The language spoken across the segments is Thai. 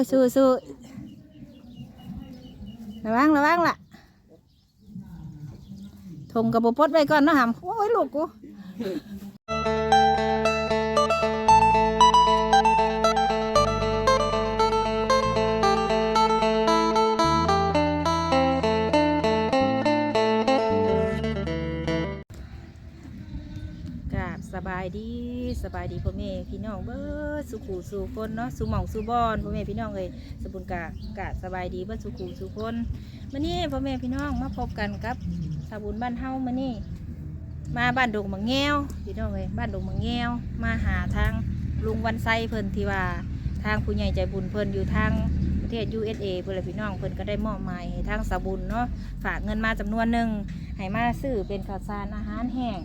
ยสู้สู้ระวังระวังล่ะทงกับบปลดไว้ก่อนนาะหำโอ้ยลูกกู ดีสบายดีพ่อแม่พี่น้องเบิดสุขูสู่คนเนาะสุหม่องสุบอนพ่อแม่พี่น้องเลยสบุญกากาศสบายดีเบิดสุขูสู่คนมื่อนี้พ่อแม่พี่น้องมาพบกันกับสาบุญบ้านเฮามื่อนี้มาบ้านดงมังแงวพี่น้องเลยบ้านดงมังแงวมาหาทางลุงวันไซเพิ่นที่ว่าทางผู้ใหญ่ใจบุญเพิ่นอยู่ทางประเทศ USA เพื่อนพี่น้องเพิ่นก็ได้มอบหมายให้ทางสาบุญเนาะฝากเงินมาจำนวนหนึ่งให้มาซื้อเป็นข้าวสารอาหารแห้ง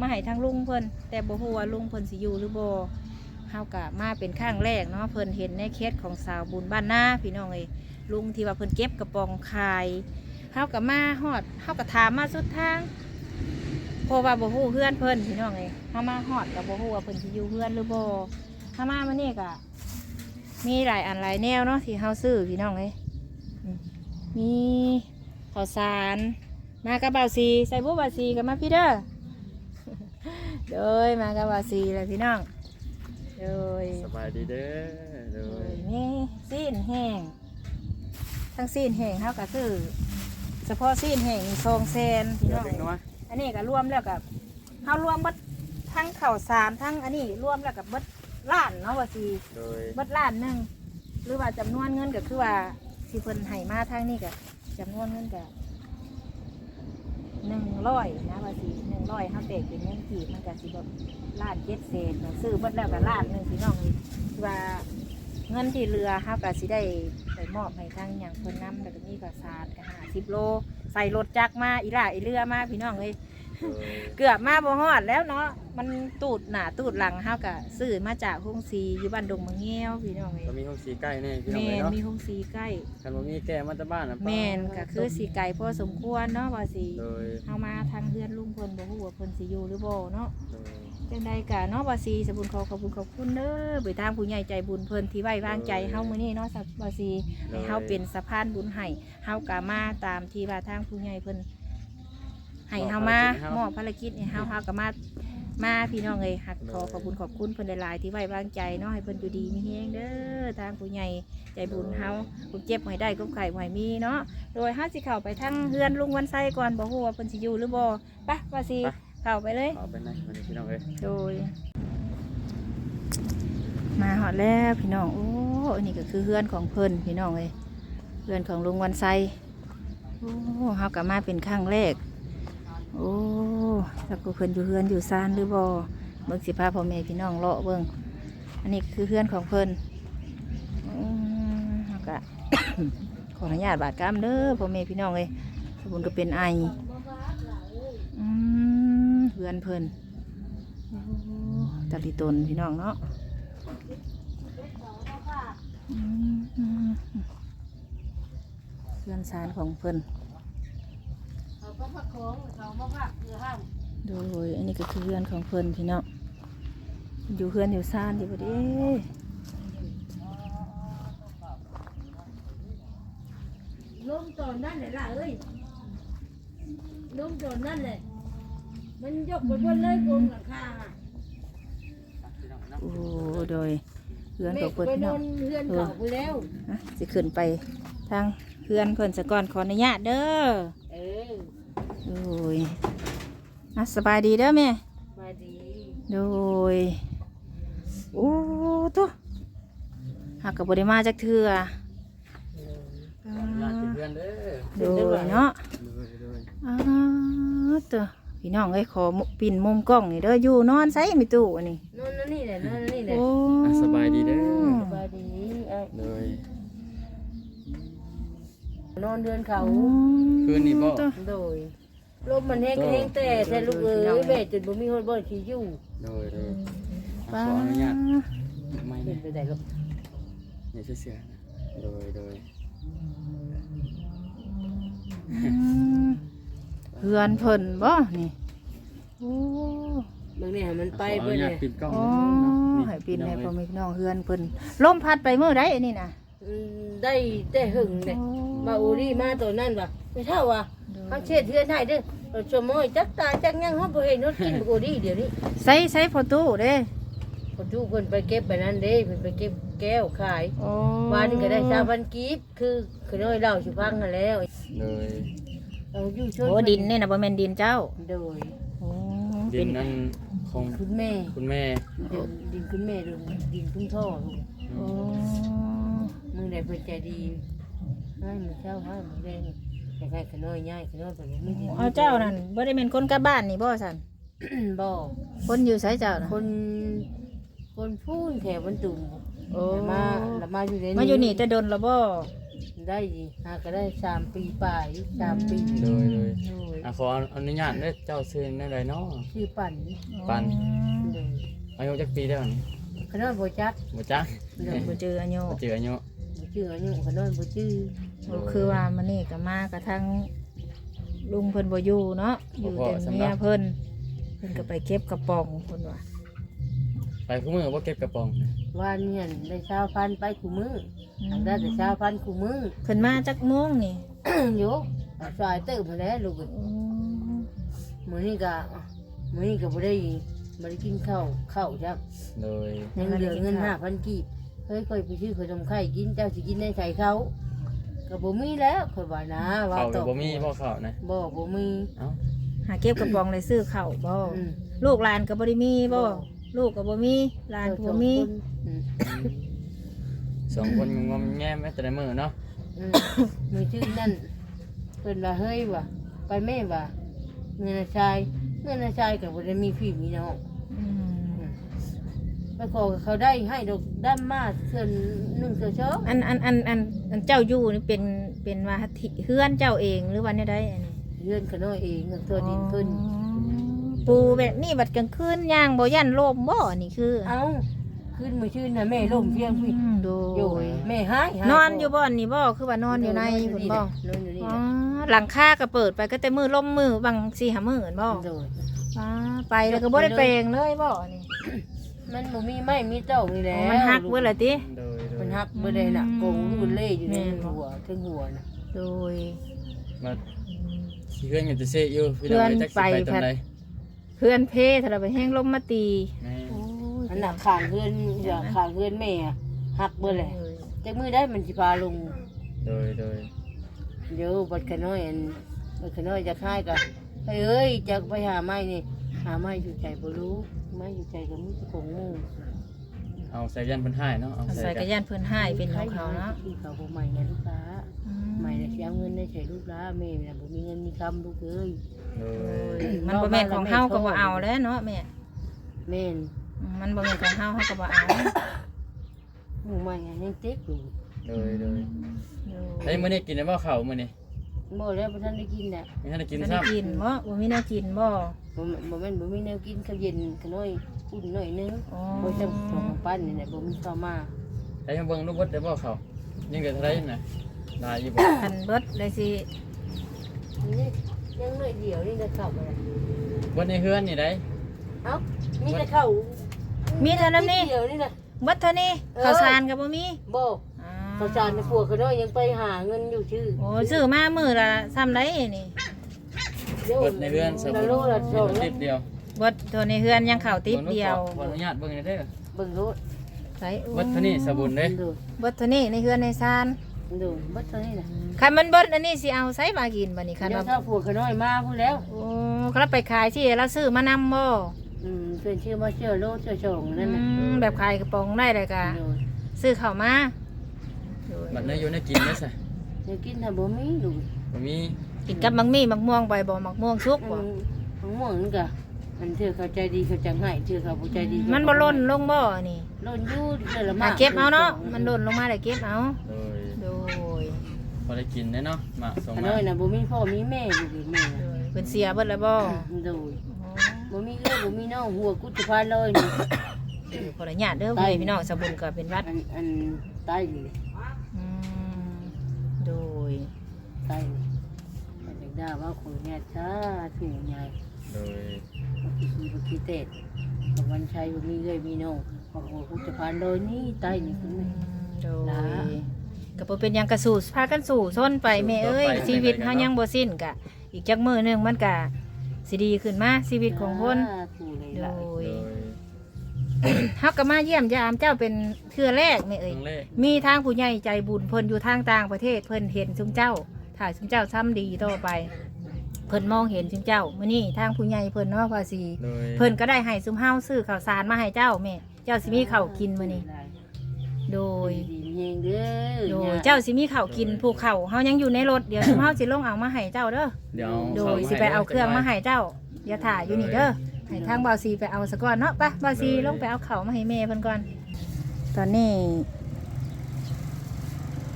มาให้ทางลุงเพิ่นแต่บ่ฮู้ว่าลุงเพิ่นสิอยู่หรือบ่เฮากะมาเป็นข้างแรกเนาะเพิ่นเห็นในเคสของสาวบุญบ้านนาพี่น้องเอ้ยลุงที่ว่าเพิ่นเก็บกระป๋องขายเฮากะมาฮอดเฮากะถามมาสุดทางเพราะว่าบ่ฮู้เพื่อนเพิ่นพี่น้องเอ้ยเฮามาฮอดก็บ่ฮู้ว่าเพิ่นสิอยู่เพื่อนหรือบ่เฮามามื้อนี้ก็มีหลายอันหลายแนวเนาะที่เฮาซื้อพี่น้องเอ้ยมีข้าวสารมากับเบาซีใส่บุบาซีกับมาพี่เด้อ โดยมากับวาซีเลยพี่น้องโดยสบายดีเด้อโดโดยยนี่ซีนแห้งทั้งซีนแห้งเท่ากับซื้อเฉพาะซีนแห้งซองเซนพี่เดี๋ยน้วองเด็กน้อยอันนี้ก็รวมแล้วกับเขารวมเบัดทั้งข้าวสารทั้งอันนี้รวมแล้วกับเบัดล้านเนาะวาซีโดยเบัดล้านหนึ่งหรือว่าจำนวนเงินก็คือว่าที่เพิ่นให้มาทางนี้ก็จำนวนเงินก็ หนึ่งร้อยนะภาษีหนึ่งร้อยเขาเตะเป็นเงินกีบมันก็สิแบบล้านเจ็ดเศษเนซื้อเบัดแล้วก็ล้านหนึ่งพี่น้องนี่คือว่าเงินที่เรือเขาก็สิได้ไปมอบให้ทางอย่างคนน้ำแล้วก็มีกระสานก็ห้าสิบโล ใส่รถจักรมาอีหล่าอีเรือมาพี่น้องเลย เกือบมาบ่ฮอดแล้วเนาะมันตูดหนาตูดหลังเฮากะซื้อมาจากห้องซีอยู่บ้านดงมะเงี้ยวพี่น้องเอ้ยก็มีห้องสีใกล้แน่พี่น้องแม่เลยนเนาะมีห้องซีใกล้ คันบ่มีแก้มาแตะบ้านนะแม่นก็คือสีไก่พอสมควรเนาะว่าสิโดยเฮามาทางเฮือนลุงเพิ่นบ่ฮู้ว่าเพิ่นสิอยู่หรือบ่เนาะโดยจังใดกะเนาะว่าสิสบุญขอขอบคุณขอบคุณเด้อไปทางผู้ใหญ่ใจบุญเพิ่นที่ไว้วางใจเฮามื้อนี้เนาะสับว่าสิให้เฮาเป็นสะพานบุญให้เฮากะมาตามที่ว่าทางผู้ใหญ่เพิ่น ให้เฮามามอบภารกิจให้เฮาเฮากะมามาพี่น้องเลยหักขอขอบคุณขอบคุณเพิ่นหลายๆที่ไว้วางใจเนาะให้เพิ่นอยู่ดีมีแฮงเด้อทางผู้ใหญ่ใจบุญเฮาคุณเจ็บให้ได้กุไข่ให้มีเนาะโดยห้าสิเข้าไปทั้งเฮือนลุงวันไซก่อนบ่ฮู้ว่าเพิ่นสิอยู่หรือบ่ไปว่าสิเข้าไปเลยเอาไปไหนวันนี้พี่น้องเอ้ยโดย มาฮอดแล้วพี่น้องโอ้อันนี้ก็คือเฮือนของเพิ่นพี่น้องเลยเฮือนของลุงวันไซโอ้เฮากลับมาเป็นครั้งแรก โอ้แล้วก็เพิ่นอยู่เฮือนอยู่ซานหรือบ่เบิ่งสิพาพ่อแม่พี่น้องเลาะเบิ่งอันนี้คือเฮือนของเพิ่นอืมเฮาก็ขออนุญาตบาดกรรมเด้อพ่อแม่พี่น้องเลยสบุญก็เป็นไอเฮือนเพิ่นโอ้ตะลิตนพี่น้องเนาะอืมอืมเฮือนซานของเพิ่น เขาก็พักของเขามาพักคือห้ามโดยอันนี้ก็คือเพื่อนของเพิ่นพี่น้องอยู่เพื่อนอยู่ซ่านอยู่พอดีล้มตอนนั่นแหละล่ะเอ้ยล้มตอนนั่นแหละมันยกไปบนเลยโกงหลังคาอะพี่น้องเนาะโอ้โดยเพื่อนแม่ของก็เพิ่นไปพี่นน้อองนเฮือนเขาไปแล้วนะสิขึ้นไปทางเพื่อนเพิ่นสะก่อนขออนุญาตเด้อเออ โดยอะสบายดีเด้อแม่มาดี โดยโอ้ตัวหากกับบริมาจากเถื่อญาติเพื่อนเด้อโดยเนาะโดยโดยอ้าวตัวพี่น้องเอ้ยขอปิ่นมุมกล้องนี่เด้ออยู่นอนใส่มีตู้อันนี้นอนนั่นนี่แหละนอนนั่นนี่แหละโอ้อะสบายดีเด้อสบายดีเอ้ยโดยนอนเดือนเขาคืนนี้บ่ตัวโดย ลมมันแห้งก็แห้งแต่แต่ลูกเอ้ยแม่จนบ่มีคนบ่ที่อยู่โดยโดยอะขออนุญาตไม่เป็เนี่นยไปได้ลูกอย่าเสียๆนะโดยโดยอืมเพื่อนเพิ่นบ่นี่โอ้บางเนี่ยมันไปขออเบิ่นุญาตเนี่ยปิดกล้องโอ้เนาะให้ปิ่นให้พ่อพี่แม่พี่น้องเพื่อนเพิ่นลมพัดไปเมื่อใดอันนี้น่ะอืมได้ได้หึงเนี่ย มาอูรี่มาตัวนั้นว่ะไม่เท่าว่ะเขาเช็ดเทือนให้เด้อเราชมมอยจักตาจักยังเขาบ่เห็นรถกินบักอูรี่เดี๋ยวนี้ใส่ใส่พอตู้เด้คนทุกคนไปเก็บไปนั่นเด้เพิ่นไปเก็บแก้วขายโอ้วานนี้ก็ได้ชาวบ้านกีบคือคือน้อยเล่าสิฟังกันแล้วโดยเราอยู่ชนโอ้ดินนี่นะบ่แม่นดินเจ้าโดยโอ้ดินนั้นของคุณแม่คุณแม่ดินดินคุณแม่ดูดินคุณพ่อลูกโอ้มึงได้เพิ่นใจดี ให้มึงเจ้าให้มึงได้อยากให้ขน้อยง่ายขน้อยแบบนี้ไม่ดีเอาเจ้านั่นบ่ได้แม่นคนกลับบ้านนี่บ่ซั่นบ่คนอยู่ไสเจ้าน่ะคนคนพูนแถวบรรตุ่มโอ้แล้วมาแล้วมาอยู่ในมาอยู่นี่แต่ดนแล้วบ่ได้ดีหาก็ได้สามปีป่ายสามปีโดยโดยโดยอะขออนุญาตเด้อเจ้าซื้อนั่นใดเนาะชื่อปั่นปันโดยอายุจักปีแล้วนี่ขน้อยบ่จักบ่จักโดยบ่เจออายุบ่เจออายุ บ่ชื่ออายุขน้อยบ่ชื่อโอ้คือว่ามันนี่ก็มากระทั่งลุงเพิ่นบ่อยู่เนาะอยู่แต่เมียเพิ่นเพิ่นก็ไปเก็บกระป๋องเพิ่นว่าไปคู่มือบ่เก็บกระป๋องนะวันเนี่ยได้ชาวพันไปคู่มือทางได้แต่ชาวพันคู่มือเพิ่นมาจักโมงนี่ อยู่สายตื่นมาแล้วลูกโอ้มื้อนี้ก็มื้อนี้ก็บ่ได้บ่ได้กินข้าวข้าวจักโดยยังเหลือเงิน5,000กีบเฮ้ ยค่อยไปซื้อขนมไข่กินเจ้าสิกินได้ใส่เขาก็บ่มีแล้วค่อยว่านะว่าข้าวตก็อบบ่มีบ่ข้าวนะบ่บ่มีเอ้าหาเก็บกระป๋องเลยซื้อข้าวบ่อืม ลูกหลานก็บ่ได้มีบ่ลูกก็บ่มีหลานก็บ่มีอืมสองคนงมๆแง่แม่แต่ละมื้อเนาะอืมมือชื่อนั่นเพิ่นว่าเฮ้ยว่ะไปแม่ว่ะเงินน่ะชายเงินน่ะชายก็บ่ได้มีพี่มีน้องอืม ไปขอกับเขาได้ให้ดอกด้านมาเสื้อหนึ่งเสื้อชองอันอันอันอันอันเจ้าอยู่นี่เป็นเป็นว่าที่เฮือนเจ้าเองหรือว่าเนี่ยได้อันนี้เลื่อนขน้อยเองเงินตัวดินขึ้นปูแบบนี้บัดกลางคืนย่างบ่ยันลมบ่นี่คือเอาขึ้นมือชื่นนะแม่ล่มเพียงพี่อืมดูโยยแม่หายหายนอนอยู่บ่อนนี่บ่คือว่านอนอยู่ในคุณบ่นอนอยู่นี่อ๋อนะหลังคาก็เปิดไปก็แต่มือลมมือบางสี่หามือเห็นบ่โดยอ๋อไปแล้วก็บ่ได้แปลงเลยบ่นี่ มันบ่มีไม้มีเต้านี่แหอ๋ละอมันหักเบิดละติ โดยโดมัยนหักเบิดเลยน่ะโกงบุญเล่อยู่ในแม่นบ่ หัวถึงหัวน่ะโดย มาสิเพื่อนกันจะเซอยู่พี่น้องเพื่อนเอ้ยจักสิไปไป ตอนใดเพื่อนเพถ้าเราไปแห้งลมมาตีแม่อันน่ะข้างเพื่อนอย่าข้างเพื่อนแม่อะหักเบิดเลยจักมือได้มันสิพาลง โดยโดยเดี๋ยวบัดขน้อยอันบัดขน้อยจะค่ายกันเฮ้ยเอ้ยจะไปหาไม้นี่ หาไม้อยู่ใจบ่รู้ไม้อยู่ใจก็มีของงูเอาใส่ยันเพิ่นให้เนาะเอาเอาใส่ใส่กักระนยานเพื่อนให้เป็นของเขาเนาะที่เขาบ่ใหม่นะลูกค้าอืมใหม่น่ะสิเอาเงินได้ใช้ลูกค้าแม่น่ะบ่มีเงินมีคำลูกเอ้ยโดโอ้ยยมันบ่แม่นของเฮาก็บ่เอาแล้วเนาะแม่แม่นอืมมันบ่แม่นของเฮาเฮาก็บ่เอาหมู่ใหม่อะยังเต็กอยู่โดยโดยโดไอ้ยมื้อนี้กินได้บ่ข้าวมื้อนี้ บ่แล้วบ่ทันได้กินน่ะมีทันได้กินบ่ซ้ำได้กินบ่บ่มีแนวกินบ่บ่แม่นบ่แม่นบ่มีแนวกินข้าวเย็นขน้อยอุ่นหน่อยนึงอ๋อบ่จะของปั้นนี่แหละบ่มีข้าวมาไอ้ยังเบิ่งรูปเบิดได้บ่ข้าวยังเกิดเท่าไหร่น่ะได้อยู่บ่ คันเบิดเลยสินี่ยังหน่อยเดียวนี่ได้ข้าวบ่ล่ะเบิดในเฮือนนี่ได้เอ้ามีแต่ข้าวมีเท่านั้นนี่เดียวนี่น่ะเบิดเท่านี้เออข้าวสารก็บ่มีบ่อ่า ข้าวสารในพวกขน้อยยังไปหาเงินอยู่ชื่อโอ้ซื้อมามื้อละซ้ำได้นี่เบิดในเฮือนสละมุโลละสองติดเดียวเบิดเท่าในเฮือนยังข้าวติบเดียวขออนุญาตเบิ่งหน่อยเด้อเบิ่งโลดใส่โอ้เบิดเท่านี้สบุนเด้ดูเบิดเท่านี้ในเฮือนในซานดูเบิดเท่านี้น่ะคันมันเบิดอันนี้สิเอาใส่มากินบัดนี้คันเดี๋ยวว่าถ้าพวกขน้อยมาพูดแล้วโอ้ครับไปขายที่เราซื้อมานำบ่อืมเป็นชื่อมาเชื่อโลเชื่อชงนั่นน่ะอืมแบบขายกระป๋องได้เลยกะดูซื้อเข้าวมา บัดนี้อยู่ในกินเด้อซะเดี๋ยวกินถ้าบ่มีดูบ่มีกินกับมังมี่มักม่วงใบบ่มักม่วงสุกอืบ่มของหม่องกะมันเถื่อเขาใจดีเขาจังให้เถื่อเขาบ่ใจดีมันบ่หล่นลงบ่นี่ล่นอยู่เดือนละหาเก็บเอาเนาะมันหล่นลงมาได้เก็บเอาโดยโดยพอได้กินได้เนาะมาส่งขมาน้อยน่ะบ่มีพ่อมีแม่อยู่ดีแม่โดน่ะยเพิ่นเสียเบิดแล้วบ่ดูบ่มีเอื้อบ่มีน้องหัวกุฏิพานเลยนี่โอ้ขออนุญาตเด้อพ่อแม่พี่น้องสบุญก็เป็นวัดอันอันตายนี่อืม โดยตายนี่มันจังได้ว่าคนแง่ช้าถูกใหญ่โดยบางทีบางทีเตะบางวันชัยบางมีเลยมีน้องของหัวกุฏิพานเลยนี่ตายนี่คุณอืแม่มโดนะยบ่เป็นหยังกระสู่พากันสู่ส้นไปแม่เอ้ยชีวิตเฮายังบ่สิ้นกะ อีกจักมื้อหนึงมันกะสิดีขึ้นมาชีวิตของคนผู้ใดโดล่ะยโดย เฮาก็มาเยี่ยมยามเจ้าเป็นเทื่อแรกแม่คเอ้ยรั้งแรกมีทางผู้ใหญ่ใจบุญเพิ่นอยู่ทางต่างประเทศเพิ่นเห็นซุมเจ้า ถ่ายซุมเจ้าซ้ำดีต่อไป เพิ่นมองเห็นซุมเจ้ามื้อนี้ทางผู้ใหญ่เพิ่นเนาะว่าสิโดยเพิ่นก็ได้ให้ซุมเฮาซื้อข้าวสารมาให้เจ้าแม่ เจ้าสิมีข้าวกินมื้อนี้ โดยดีๆมีเองเด้อโดยเจ้าสิมีข้าวกินผูกข้าวเฮายังอยู่ในรถเดี๋ยวซุมเฮาสิลงเอามาให้เจ้าเด้อ เดี๋ยวโดยสิไปเอาเครื่องมาให้เจ้าอย่าถ่ายอยู่นี่เด้อ ให้ทางเบาซีไปเอาซะก่อนเนาะไปเบาซีลงไปเอาข้าวมาให้แม่เพิ่นก่อน ตอนนี้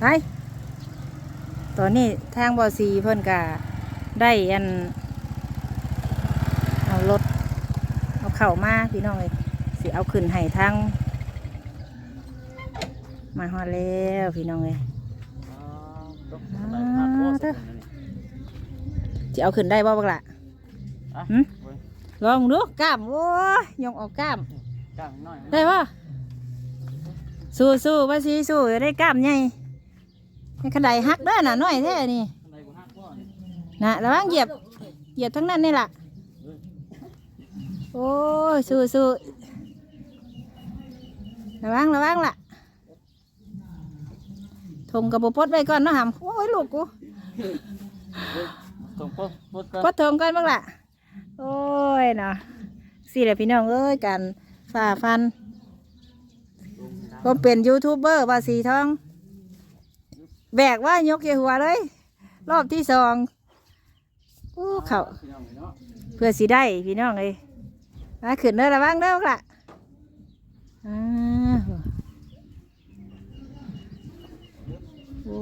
ไปตอนนี้ทางเบาซีเพิ่นก็ได้อันเอารถเอาเข่าวมาพี่น้องเลยสิเอาขึ้นให้ทางมาฮอดแล้วพี่น้องเลยอ๋อต้องได้ภาพโพสต์นั่นนี่จะเอาขึ้นได้บ่บักละอะหืมเว้ย ลองดูกล้ามโอ้ยยงออกกล้ามกลางหน่อยได้ปะสู้สู้ว่าสิสู้จะได้กล้ามใหญ่ให้ขนไดหักเด้อน่ะน้อยแท้นี่อะไรกูฮักบ่นี่น่ะระวังเหยียบเหยียบทั้งนั้นนี่ล่ะโอ้ยสู้สู้ระวังระวังล่ะทงกระบปดไว้ก่อนเนาะหำโอ้ยลูกกูตรงโพสต์โพสต์ก่อนปดทงก่อนบ้างล่ะ โอ้ยเนาะสิแหละพี่น้องเอ้ยกันฝ่าฟันก็เป็นยูทูบเบอร์ว่าสีทองแบกว่ายกเยหัวเลย รอบที่สองอู้เขาพี่น้องเนาเพื่อสีได้พี่น้องเลยมาขึ้นเด้อระวังเด้อล่ะอ้าวโอ้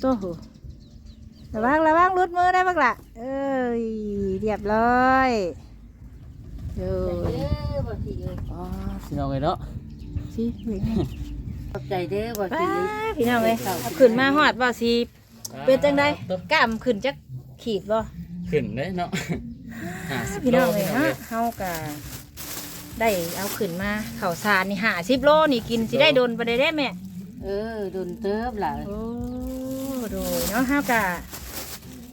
โตัว ระวังระวังรุดมือได้บ้างล่ะเอ้ยเรียบร้อยเด้เด้ออบ่สิเอ้ยอ๋อพี่น้องเลยเนาะสิเว้ยขอบใจเด้อบ่ป้าสิเอ้ยพี่น้องเลยเอาขึ้นมาหอดบ่สีเป็นจังไดกล้ามขึ้นจักขีดบ่ขึ้นได้เนาะห้าสิบพี่โลน้องเลยพี่น้องฮะเลยเฮากะได้เอาขึ้นมาข้าวสารนี่หาสิบโลนี่กินสิได้โดนไปได้ได้แม่เออโดนเติบล่ะโอ้โดยเนาะเฮากะ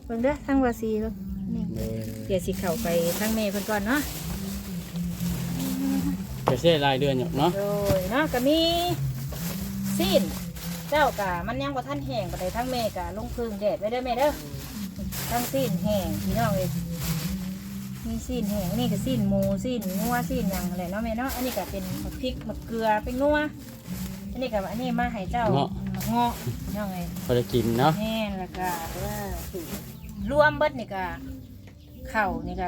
เบิ่งเด้อทั้งวาซีเบิ่งนี่โดยเดี๋ยวสิเข้าไปทั้งแม่เพิ่นก่อนเนาะจะเสียรายเดือนอยู่เนาะโดยเนาะก็มีซีนเจ้ากะมันยังบ่ทันแห้งปานใดทั้งแม่กะลงพึ่งแดดไว้เด้อแม่เด้อทั้งซีนแห้งพี่น้องเอ้ยมีซีนแห้งนี่ก็ซีนหมูซีนงัวซีนหยังอะไรเนาะแม่เนาะอันนี้ก็เป็นมะพริกมะเกลือเป็นงัวอันนี้ก็อันนี้มาให้เจ้าเงาะมะ เงาะเนาะไงพอได้กินเนาะแน่แล้วก็ว่าสิรวมเบิดนี่ก็เข้านี่ก็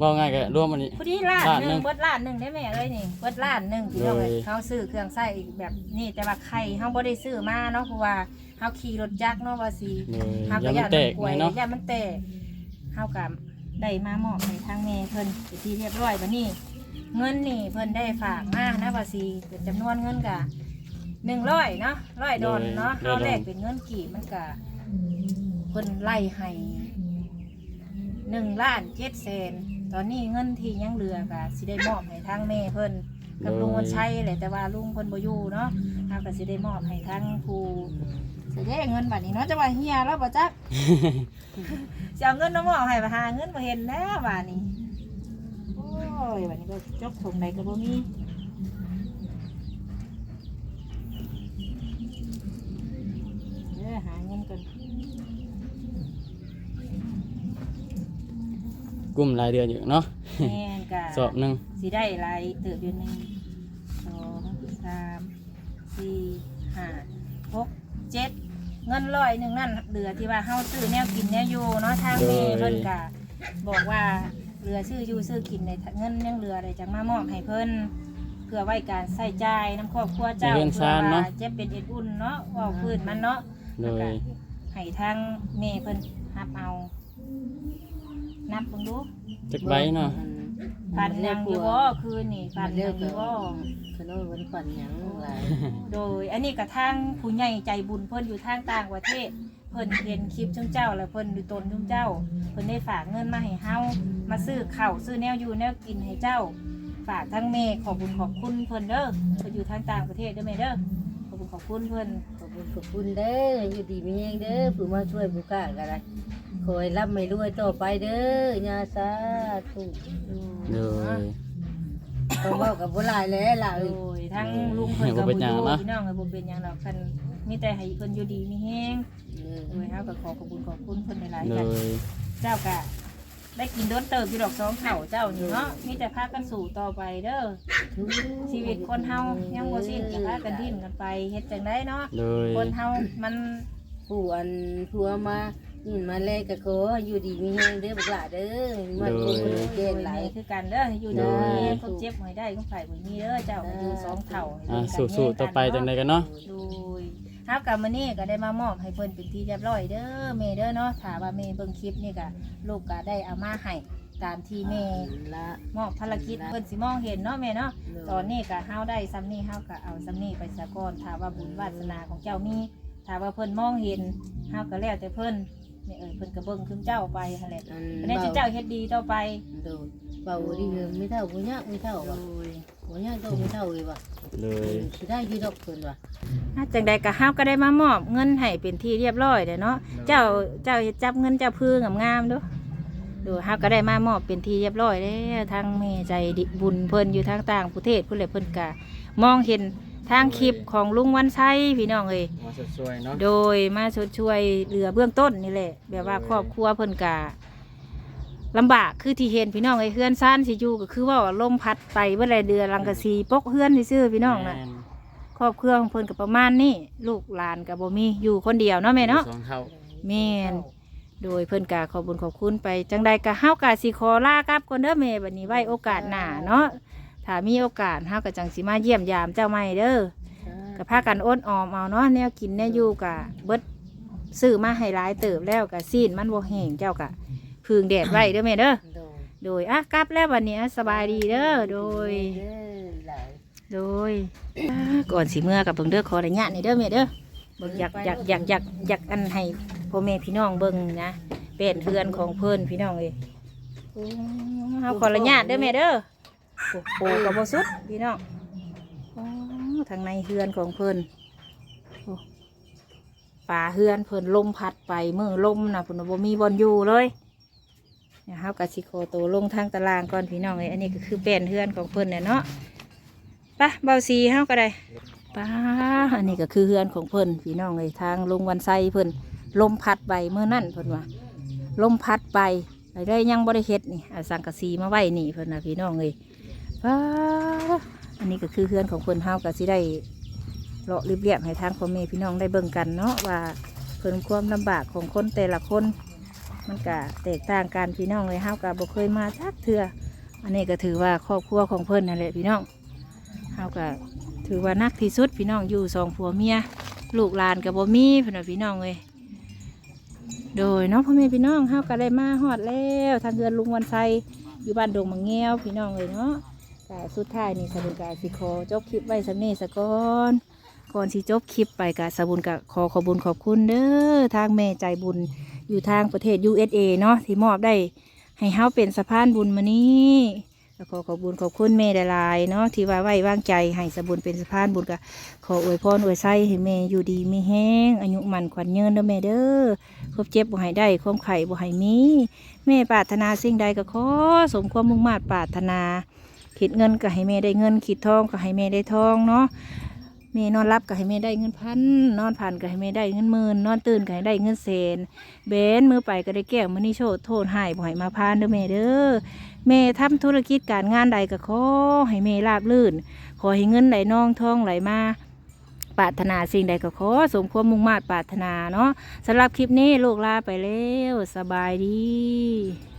ว่าง่ายก็รวมอันนี้พอดีลานล้านหนึ่งเบิดล้านหนึ่งได้แม่เลยนี่เบิดล้านหนึงพี่น้องเอ้ยเขาซื้อเครื่องใส้แบบนี่แต่ว่าไข่เฮาบ่ได้ซื้อมาเนาะเพราะว่าเฮาขี่รถจักรเนาะว่าสิเลยเฮาก็อไม่ยากแตกป่วยเนาะยามันแตกเฮากับได้มามอบให้ทางแม่เพิ่นเป็นที่เรียบร้อยบัดนี้ เงินนี่เพิ่นได้ฝากมานะว่าสิเป็นจำนวนเงินกะ หนึ่งร้อยเนาะร้อยดอลเนาะร้เฮาอยดอลแรกเป็นเงินกี่มันกะเพิ่นไล่ให้หนึ่งล้านเจ็ดแสนตอนนี้เงินที่ยังเหลือกะสิได้มอบให้ทางแม่เพิ่นกับลุงวันชัยแหละแต่ว่าลุงเพิ่นบ่อยู่เนาะเฮาก็สิได้มอบให้ทางผู้สิได้เงินบัดนี้เนาะจะว่าเฮียแล้วบ่จักจะเอาเงินน้ำมอกให้มาหาเงินมาเห็นแล้วบาดนี้ โอ้ยวันนี้ก็จกถงใดก็บ่มีเด้อหาเงินก่อน กลุ่มรายเดือนอยู่เนาะแม่นกะสอบหนึ่งสิได้หลายเติบอยู่หนึ่งสองสามสี่ห้าหกเจ็ดเงินร้อยหนึ่งนั่นเหลือที่ว่าเฮาซื้อแนวกินแนวอยู่เนาะทางเมเพิ่นกะบอกว่าเหลือซื้ออยู่ซื้อกินในเงินยังเหลืออะไรจังมามอบให้เพิ่นเพื่อไว้การใส่จ่ายน้ำครอบครัวเจ้าในเรือนเพื่อชานเนาะว่าเจ็บเป็นเอ็ดอุ่นเนาะเว่าพื้นมันเนาะโดยให้ทางเมเพิ่นหับเอา นับเบิ่งดูจักใบเนาะฟันยังอยู่บ่คืนนี่ฟันยังอยู่บ่ขนมวันปันหยังหลายโดย อันนี้กระทั่งผู้ใหญ่ใจบุญเพิ่นอยู่ทางต่างประเทศ เพิ่นเห็นคลิปจุ้งเจ้า แล้วเพิ่นดูตนจุ้งเจ้า เพิ่นได้ฝากเงินมาให้เฮามาซื้อข้าวซื้อแนวอยู่แนวกินให้เจ้า ฝากทั้งเมย์ขอบคุณขอบคุณเพิ่นเด้อเพิ่นอยู่ทางต่างประเทศเด้อแม่เด้อขอบคุณขอบคุณเพิ่นขอบคุณขอบคุณเด้ออยู่ดีมีแรงเด้อผู้มาช่วยผู้กล้ากันได้ ขอให้รับไม่รวยต่อไปเด้อยาสาธุโดย ต้องเว้ากับบ่หลายแล้วล่ะโดเอ้ยยทั้งลุงเพิ่นให้บ่กับเป็บ่นหยังอยู่เนาะพี่น้องก็บ่เป็นหยังดอกคันมีแต่ให้เพิ่นอยู่ดีมีแฮงเออโดยเฮาก็ขอขอบคุณขอบคุณเพิ่นหลายโดๆกันย เจ้าก็ได้กินโดนเติบอยู่ดอกสองเข่าเจ้านี่เนาะมีแต่พากันสู่ต่อไปเด้อชีวิตคนเฮายังบ่สิ้นจะพากันดิ้นกันไปเฮ็ดจังไดเนาะโดย คนเฮามัน ผู้อันผัวมา ยินมาแลกก็ขอให้อยู่ดีมีแรงเด้อบักหลาเด้อมันคงบ่ได้โดเก่ยงหลายนี่คือกันเด้ออยู่ดีก็เจ็บหวยได้ก็ไผบ่มีเด้อเจ้าอยู่สองเข่าให้อ่าเบิ่งกันสู้ๆต่อไปจังไดกันเนาะโดยเฮากับมื้อนี้ก็ได้มามอบให้เพิ่นเป็นที่เรียบร้อยเด้อแม่เด้อเนาะถ้าว่าแม่เบิ่งคลิปนี่ก็ลูกก็ได้เอามาให้ตามที่แม่ละมอบภารกิจเพิ่นสิมองเห็นเนาะแม่เนาะตอนนี้ก็เฮาได้ซ้ำนี้เฮาก็เอาซ้ำนี้ไปสะก่อนถ้าว่าบุญวาสนาของเจ้ามีถ้าว่าเพิ่นมองเห็นเฮาก็แล้วแต่เพิ่น แม่เอ้ยเพิ่นก็เบิ่งคือเจ้าไปหั่นแหละอัอันนนี้ที่เจ้าเฮ็ดดีต่อไปโดยเบาดีเงินไม่เท่าบ่ยากไม่เท่าโดว่ะยบ่ยากต้องไม่เท่าเลยว่ะโดยสิได้อยู่ดอกเพิ่นว่ะอะจังใดก็เฮาก็ได้มามอบเงินให้เป็นที่เรียบร้อยเด้อเนาะเจ้าเจ้าเฮ็ดจับเงินเจ้าพื้งงามๆเด้อดูเฮาก็ได้มามอบเป็นที่เรียบร้อยแล้วทางแม่ใจดิบุญเพิ่นอยู่ทางต่างประเทศเพิ่นเลยเพิ่นก็มองเห็น ทางคลิปของลุงวันชัยพี่น้องเอ้ยมาช่วยๆเนาะ โดยมาชดช่วยเหลือเบื้องต้นนี่แหละ แบบว่าครอบครัวเพิ่นกะลำบากคือที่เห็นพี่น้องไอ้เฮือนซ่านสิอยู่ก็คือว่าลมพัดไปเมื่อไรเดือนลังกะสีปกเฮือนซื่อๆพี่น้องนะแม่ครอบครัวของเพิ่นกับประมาณนี้ลูกหลานกับบ่มีอยู่คนเดียวเนาะแม่เนาะสองเท่าแม่นโดยเพิ่นกะขอบคุญขอบคุณไป จังใดกะเฮากะสิขอลากลับก่อนเด้อแม่บัดนี้ไว้โอกาสหน้าเนาะ ถ้ามีโอกาสเฮาก็จังสิมาเยี่ยมยามเจ้าใหม่เด้อกับพากันอ้นออมเอาเนาะแนวกินแนวอยู่กะเบิดซื้อมาให้หลายเติบแล้วกะซีนมันบ่แห้งเจ้ากะพึ่งแดดไว้เด้อแม่เด้อโดยโดยอะกลับแล้ววันนี้อะสบายดีเด้อโดยเด้อหลายโดยอ่าก่อนสิเมื่อกับเบิ่งเด้อขออนุญาตนี่เด้อแม่เด้อเบิ่งอยากอยากอยากอยากอยากอันให้พ่อแม่พี่น้องเบิ่งนะเป็นเพื่อนของเพิ่นพี่น้องเอ้ยโอ้เฮาขออนุญาตเด้อแม่เด้อ โอ้โหกับบ่สุดพี่น้องโอ้ทางในเฮือนของเพิ่นป่าเฮือนเพิ่นลมพัดไปมือลมนะพิ่นบ่มีบอลอยู่เลยเนี่ยเฮากะสิโคโตลงทางตารางก่อนพี่น้องเอ้ยอันนี้ก็คือแป้นเฮือนของเพิ่นเนี่ยเนาะปะเบาสีเฮาก็ได้ป้าอันนี้ก็คือเฮือนของเพิ่นพี่น้องเอ้ยทางลงวันไซเพิ่นลมพัดไปเมื่อนั่นเพิ่นว่าลมพัดไปไปได้ยังบ่ได้เฮ็ดนี่สังกะสีมาไว้นี่เพิ่นน่ะพี่น้องเอ้ย ป้าอันนี้ก็คือเฮือนของเพิ่นเฮาก็สิได้เลาะริบเรียบให้ทางพ่อแม่พี่น้องได้เบิ่งกันเนาะว่าเพิ่นความลำบากของคนแต่ละคน มันก็แตกต่างกันพี่น้องเลยเฮาก็บ่เคยมาจักเทื่ออันนี้ก็ถือว่าครอบครัวของเพิ่นนั่นแหละพี่น้องเฮาก็ถือว่านักที่สุดพี่น้องอยู่สองผัวเมียลูกหลานก็บ่มีเพิ่นว่าพี่น้องเลยโดยเน้องพ่อแม่พี่น้องเฮาก็ได้มาฮอดแล้วทางเรือนลุงวันไซอยู่บ้านดงมังแง้วพี่น้องเลยเนาะ ก็สุดท้ายนี่สรุปกาสิขอจบคลิปไว้สำนี้สก่อนก่อนที่จบคลิปไปกะสบุญกะขอขอบุญขอบคุณเด้อทางแม่ใจบุญอยู่ทางประเทศ USA เนาะที่มอบได้ให้เฮาเป็นสะพานบุญมานี้ขอขอบบุญขอบคุณแม่หลายๆเนาะที่ว่าไว้วางใจให้สบุญเป็นสะพานบุญกะขออวยพรอวยไส้ให้แม่อยู่ดีมีแห้งอายุมันขวัญเยินเด้อแม่เด้อครบเจ็บบ่ให้ได้ความไข่บ่ให้มีแม่ปรารถนาสิ่งใดก็ขอสมความมุ่งมา่ปรารถนา คิดเงินก็ให้แม่ได้เงินคิดทองก็ให้แม่ได้ทองเนาะแม่นอนรับก็ให้แม่ได้เงินพันนอนผ่านก็ให้แม่ได้เงินหมื่นนอนตื่นก็ให้ได้เงินเศนเบนมือไปก็ได้แก้วมือนี่โชดโทษหายบ่ให้มาพานเด้อแม่เด้อแม่ทำธุรกิจการงานใดก็ขอให้แม่ราบลื่น ขอให้เงินไหลนองทองไหลมาปรารถนาสิ่งใดก็ขอสมความมุ่งมา่ปรารถนาเนาะสำหรับคลิปนี้ลูกลาไปแล้วสบายดี